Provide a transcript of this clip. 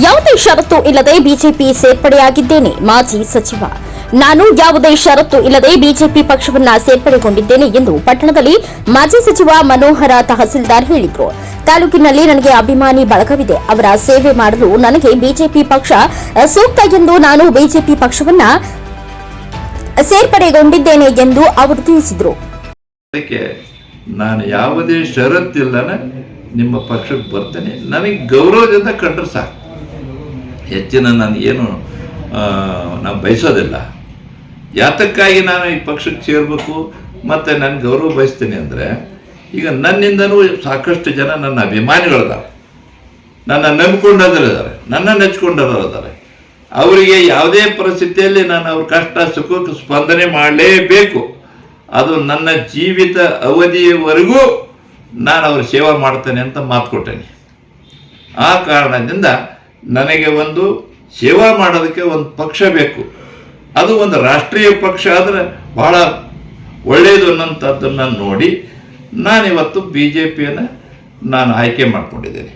ಯಾವುದೇ ಷರತ್ತು ಇಲ್ಲದೆ ಬಿಜೆಪಿ ಸೇರ್ಪಡೆಯಾಗಿದ್ದೇನೆ, ಮಾಜಿ ಸಚಿವ. ನಾನು ಯಾವುದೇ ಷರತ್ತು ಇಲ್ಲದೆ ಬಿಜೆಪಿ ಪಕ್ಷವನ್ನ ಸೇರ್ಪಡೆಗೊಂಡಿದ್ದೇನೆ ಎಂದು ಪಟ್ಟಣದಲ್ಲಿ ಮಾಜಿ ಸಚಿವ ಮನೋಹರ ತಹಸೀಲ್ದಾರ್ ಹೇಳಿದರು. ತಾಲೂಕಿನಲ್ಲಿ ನನಗೆ ಅಭಿಮಾನಿ ಬಳಗವಿದೆ. ಅವರ ಸೇವೆ ಮಾಡಲು ನನಗೆ ಬಿಜೆಪಿ ಪಕ್ಷ ಸೂಕ್ತ ಎಂದು ನಾನು ಬಿಜೆಪಿ ಪಕ್ಷವನ್ನ ಸೇರ್ಪಡೆಗೊಂಡಿದ್ದೇನೆ ಎಂದು ಅವರು ತಿಳಿಸಿದರು. ನಾನು ಯಾವುದೇ ಷರತ್ತಿಲ್ಲನ ನಿಮ್ಮ ಪಕ್ಷಕ್ಕೆ ಬರ್ತೇನೆ. ನನಗೆ ಗೌರವದಿಂದ ಕಂಡ್ರೆ ಸಾಕು. ಹೆಚ್ಚಿನ ನಾನು ಏನು ನಾನು ಬಯಸೋದಿಲ್ಲ. ಯಾತಕ್ಕಾಗಿ ನಾನು ಈ ಪಕ್ಷಕ್ಕೆ ಸೇರಬೇಕು, ಮತ್ತು ನನ್ನ ಗೌರವ ಬಯಸ್ತೀನಿ ಅಂದರೆ, ಈಗ ನನ್ನಿಂದನೂ ಸಾಕಷ್ಟು ಜನ ನನ್ನ ಅಭಿಮಾನಿಗಳಿದ್ದಾರೆ ನನ್ನ ನಂಬಿಕೊಂಡವರಿದ್ದಾರೆ, ನನ್ನ ನೆಚ್ಕೊಂಡವರಿದ್ದಾರೆ. ಅವರಿಗೆ ಯಾವುದೇ ಪರಿಸ್ಥಿತಿಯಲ್ಲಿ ನಾನು ಅವ್ರ ಕಷ್ಟ, ಸುಖಕ್ಕೆ ಸ್ಪಂದನೆ ಮಾಡಲೇಬೇಕು. ಅದು ನನ್ನ ಜೀವಿತ ಅವಧಿಯವರೆಗೂ ನಾನು ಅವ್ರ ಸೇವೆ ಮಾಡ್ತೇನೆ ಅಂತ ಮಾತು ಕೊಟ್ಟೇನೆ. ಆ ಕಾರಣದಿಂದ ನನಗೆ ಒಂದು ಸೇವಾ ಮಾಡೋದಕ್ಕೆ ಒಂದು ಪಕ್ಷ ಬೇಕು. ಅದು ಒಂದು ರಾಷ್ಟ್ರೀಯ ಪಕ್ಷ ಆದರೆ ಬಹಳ ಒಳ್ಳೆಯದು ಅನ್ನೋಂಥದ್ದನ್ನು ನೋಡಿ ನಾನಿವತ್ತು ಬಿ ಜೆ ಪಿಯನ್ನು ನಾನು ಆಯ್ಕೆ ಮಾಡ್ಕೊಂಡಿದ್ದೇನೆ.